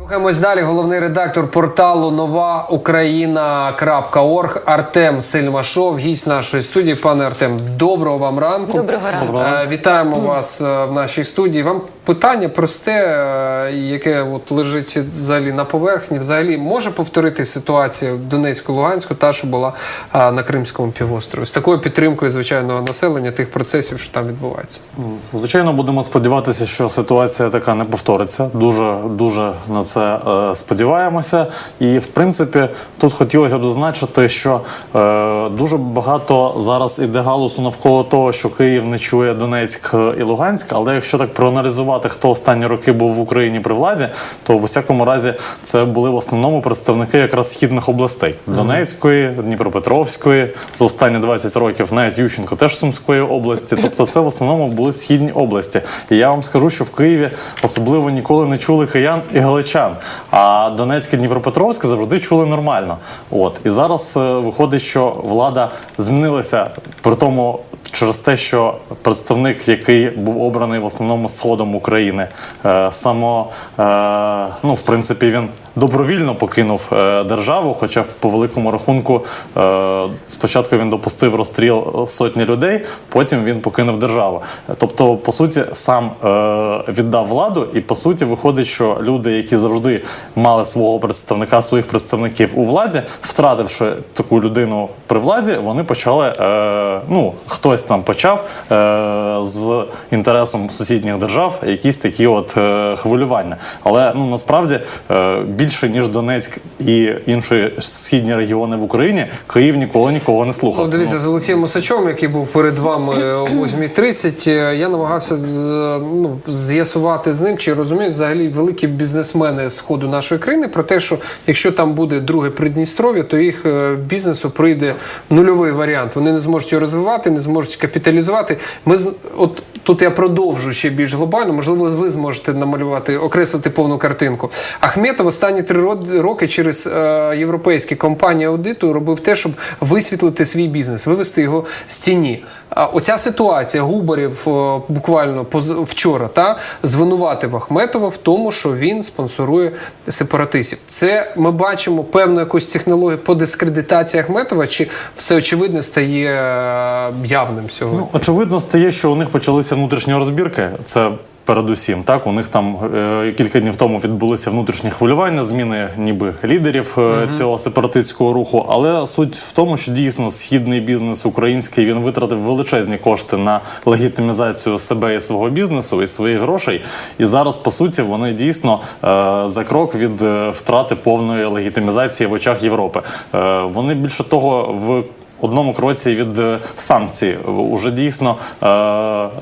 Рухаємось далі. Головний редактор порталу Нова Україна.орг Артем Сельмашов, гість нашої студії. Пане Артем, доброго вам ранку. Доброго ранку. Е, Вітаємо вас е, в нашій студії. Вам питання просте, е, яке от лежить взагалі на поверхні. Взагалі може повторити ситуація в Донецьку, Луганську, та що була е, на Кримському півострові з такою підтримкою звичайного населення тих процесів, що там відбуваються. Звичайно, будемо сподіватися, що ситуація така не повториться. Дуже дуже на це е, сподіваємося. І в принципі, тут хотілося б зазначити, що дуже багато зараз іде галусу навколо того, що Київ не чує Донецьк і Луганськ. Але якщо так проаналізувати, хто останні роки був в Україні при владі, то в усякому разі це були в основному представники якраз східних областей Донецької, Дніпропетровської за останні 20 років, навіть Ющенко теж Сумської області. Тобто, це в основному були східні області. І я вам скажу, що в Києві особливо ніколи не чули киян і галичан. А Донецьке Дніпропетровське завжди чули нормально. От і зараз е, виходить, що влада змінилася при тому. Через те, що представник, який був обраний в основному сходом України, е, само е, ну в принципі він добровільно покинув е, державу. Хоча по великому рахунку е, спочатку він допустив розстріл сотні людей, потім він покинув державу. Тобто, по суті, сам е, віддав владу, і по суті виходить, що люди, які завжди мали свого представника, своїх представників у владі, втративши таку людину при владі, вони почали. Ну хтось там почав з інтересом сусідніх держав якісь такі от хвилювання. Але ну насправді е, більше ніж Донецьк і інші східні регіони в Україні, Київ ніколи нікого не слухав. Ну, дивіться, з Олексієм Мусачовим, який був перед вами о 8.30, е, я намагався ну, з'ясувати з ним, чи розуміють взагалі великі бізнесмени сходу нашої країни про те, що якщо там буде друге Придністров'я, то їх е, бізнесу прийде нульовий варіант. Вони не зможуть його розвивати, не зможуть капіталізувати. Ми от тут я продовжу ще більш глобально. Можливо, ви зможете намалювати, окреслити повну картинку. Ахметов останні три роки через е, європейські компанії аудиту робив те, щоб висвітлити свій бізнес, вивести його з тіні. А оця ситуація Губарів е, буквально поз- вчора та звинуватив Ахметова в тому, що він спонсорує сепаратистів. Це ми бачимо певну якусь технологію по дискредитації Ахметова, чи все очевидно стає е, явним сьогодні? Ну, очевидно, стає, що у них почалися внутрішні розбірки. Це передусім. Так, у них там е, кілька днів тому відбулися внутрішні хвилювання, зміни ніби лідерів е, цього сепаратистського руху. Але суть в тому, що дійсно східний бізнес український він витратив величезні кошти на легітимізацію себе і свого бізнесу і своїх грошей. І зараз, по суті, вони дійсно е, за крок від е, втрати повної легітимізації в очах Європи. Е, вони більше того в одному кроці від е, санкцій. Уже дійсно е,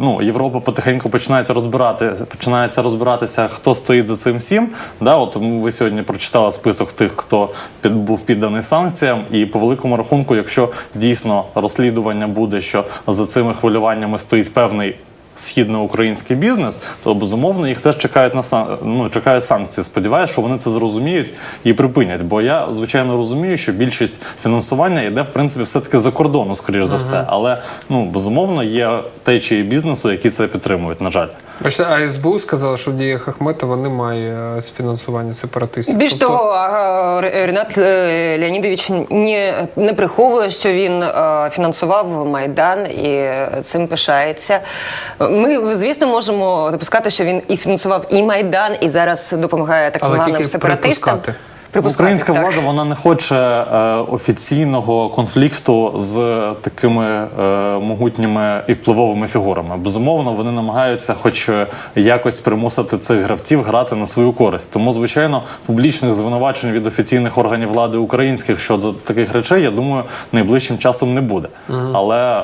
ну, Європа потихеньку починається розбирати, починається розбиратися, хто стоїть за цим всім. Да, от ви сьогодні прочитали список тих, хто під був підданий санкціям, і по великому рахунку, якщо дійсно розслідування буде, що за цими хвилюваннями стоїть певний. Східноукраїнський бізнес, то безумовно їх теж чекають на сан... ну, чекають санкції. Сподіваюся, що вони це зрозуміють і припинять. Бо я звичайно розумію, що більшість фінансування йде в принципі все таки за кордону, скоріш за все. Але ну безумовно є течії бізнесу, які це підтримують. На жаль. Бачите, а СБУ сказала, що в діях Ахметова немає е, фінансування сепаратистів. Більш Тобто- того, Ренат е, Леонідович не, не приховує, що він е, фінансував Майдан і цим пишається. Ми, звісно, можемо допускати, що він і фінансував і Майдан, і зараз допомагає так званим сепаратистам. припускати. Українська так. влада вона не хоче е, офіційного конфлікту з такими е, могутніми і впливовими фігурами. Безумовно, вони намагаються, хоч якось примусити цих гравців грати на свою користь. Тому, звичайно, публічних звинувачень від офіційних органів влади українських щодо таких речей, я думаю, найближчим часом не буде. Але е,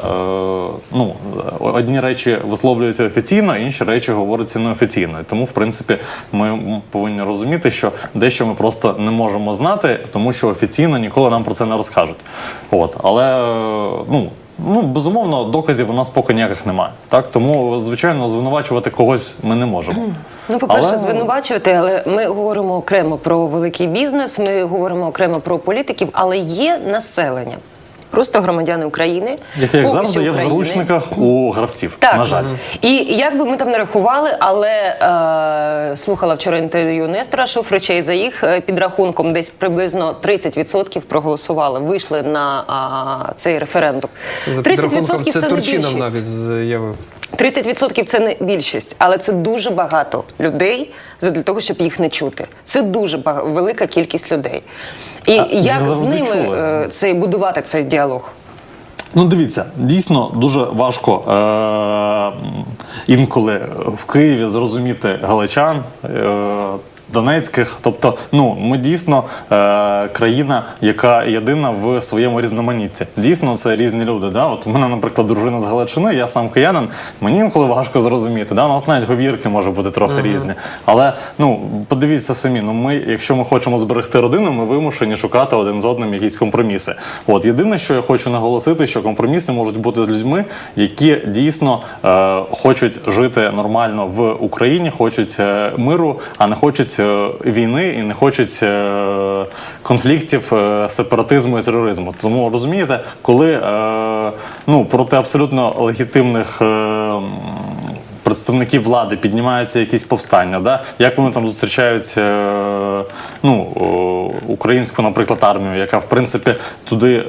ну одні речі висловлюються офіційно, інші речі говоряться неофіційно. І Тому, в принципі, ми повинні розуміти, що дещо ми просто не можемо знати, тому що офіційно ніколи нам про це не розкажуть. От, але е, ну. Ну, безумовно, доказів у нас поки ніяких немає. Так тому, звичайно, звинувачувати когось ми не можемо. Ну, по-перше, Але- звинувачувати, але ми говоримо окремо про великий бізнес, ми говоримо окремо про політиків, але є населення. Просто громадяни України. Як, як завжди, є в заручниках у гравців. Так. На жаль. І як би ми там не рахували, але е, слухала вчора інтерв'ю Нестора Шуфрича, і за їх е, підрахунком десь приблизно 30% проголосували, вийшли на а, цей референдум. За підрахунком, це не Турчинов більшість. навіть заявив. 30% це не більшість, але це дуже багато людей для того, щоб їх не чути. Це дуже бага- велика кількість людей. І А, як з ними чули. е, будувати цей діалог? Ну, дивіться, дійсно дуже важко е- інколи в Києві зрозуміти галичан. Е- Донецьких, тобто, ну ми дійсно е, країна, яка єдина в своєму різноманітті. Дійсно, це різні люди. Да? От у мене, наприклад, дружина з Галичини, я сам киянин. Мені інколи важко зрозуміти. Да? У нас навіть говірки може бути трохи різні. Але ну подивіться самі, ну ми, якщо ми хочемо зберегти родину, ми вимушені шукати один з одним якісь компроміси. От єдине, що я хочу наголосити, що компроміси можуть бути з людьми, які дійсно е, хочуть жити нормально в Україні, хочуть е, миру, а не хочуть е, війни і не хочуть е, конфліктів, е, сепаратизму і тероризму. Тому розумієте, коли е, ну проти абсолютно легітимних. Е, м, Представників влади піднімаються якісь повстання, да? як вони там зустрічають е, ну, о, українську, наприклад, армію, яка в принципі туди е,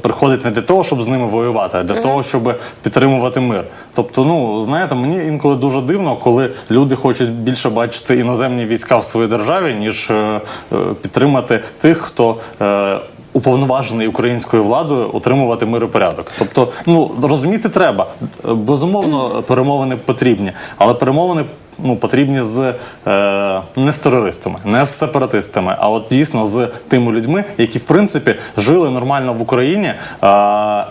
приходить не для того, щоб з ними воювати, а для того, щоб підтримувати мир. Тобто, ну знаєте, мені інколи дуже дивно, коли люди хочуть більше бачити іноземні війська в своїй державі, ніж е, е, підтримати тих, хто. Е, Уповноважений українською владою отримувати мир і порядок. Тобто, ну розуміти треба. Безумовно, перемовини потрібні, але перемовини ну потрібні з е, не з терористами, не з сепаратистами, а от дійсно з тими людьми, які в принципі жили нормально в Україні, е,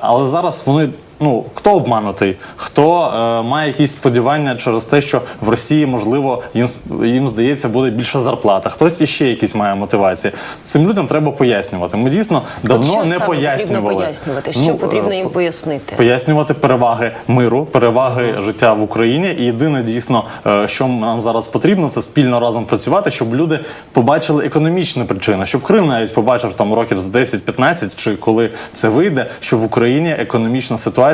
але зараз вони. Ну, хто обманутий, хто е, має якісь сподівання через те, що в Росії, можливо, їм, їм здається, буде більша зарплата. Хтось іще якісь має мотивації. Цим людям треба пояснювати. Ми дійсно давно От що не пояснювали. потрібно пояснювати? Що Ну, потрібно е, їм пояснити? пояснювати переваги миру, переваги життя в Україні. І єдине дійсно, е, що нам зараз потрібно, це спільно разом працювати, щоб люди побачили економічні причини, щоб Крим навіть побачив там років з 10-15, чи коли це вийде, що в Україні економічна ситуація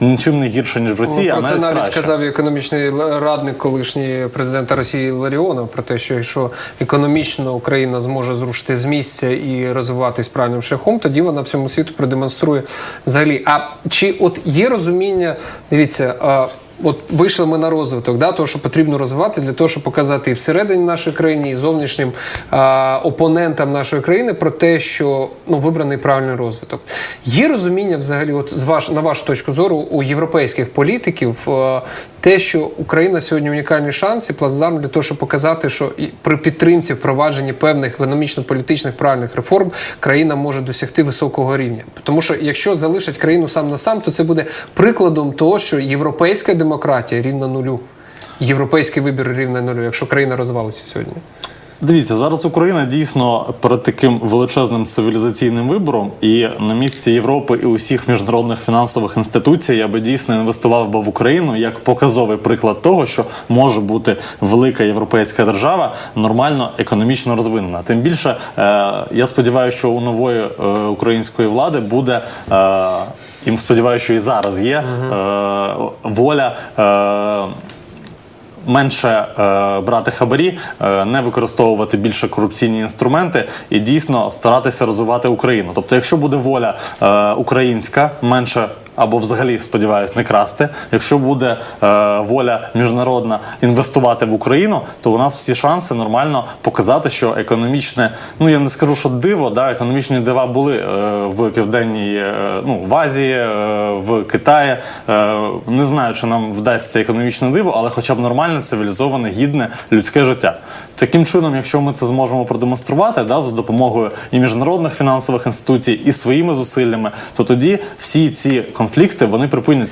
нічим не гірша ніж в Росії, а Ну, Про це навіть навіть краще. казав економічний радник колишній президента Росії Ларіонов про те, що якщо економічно Україна зможе зрушити з місця і розвиватись правильним шляхом, тоді вона всьому світу продемонструє взагалі. А чи от є розуміння? Дивіться. А, От вийшли ми на розвиток, да, того, що потрібно розвивати для того, щоб показати і всередині нашої країни, і зовнішнім а, опонентам нашої країни про те, що ну вибраний правильний розвиток. Є розуміння взагалі, от з ваш на вашу точку зору, у європейських політиків е, те, що Україна сьогодні унікальний шанс і плацдарм для того, щоб показати, що і при підтримці впровадженні певних економічно-політичних правильних реформ країна може досягти високого рівня. Тому що якщо залишать країну сам на сам, то це буде прикладом того, що європейська демократія рівна нулю. Європейський вибір рівна нулю, якщо країна розвалиться сьогодні. Дивіться, зараз Україна дійсно перед таким величезним цивілізаційним вибором, і на місці Європи і усіх міжнародних фінансових інституцій я би дійсно інвестував би в Україну як показовий приклад того, що може бути велика європейська держава нормально економічно розвинена. Тим більше е, я сподіваюся, що у нової е, української влади буде. І сподіваюся, що і зараз є е, воля. Е, менше е, брати хабарі, е, не використовувати більше корупційні інструменти і дійсно старатися розвивати Україну. Тобто, якщо буде воля е, українська, менше. Або взагалі сподіваюсь не красти. Якщо буде е, воля міжнародна інвестувати в Україну, то у нас всі шанси нормально показати, що економічне, ну я не скажу, що диво, да, економічні дива були е, в південній, е, ну в Азії, е, в Китаї. Е, не знаю, чи нам вдасться економічне диво, але хоча б нормальне, цивілізоване, гідне людське життя. Таким чином, якщо ми це зможемо продемонструвати, да, за допомогою і міжнародних фінансових інституцій, і своїми зусиллями, то тоді всі ці конфлікти вони припиняться.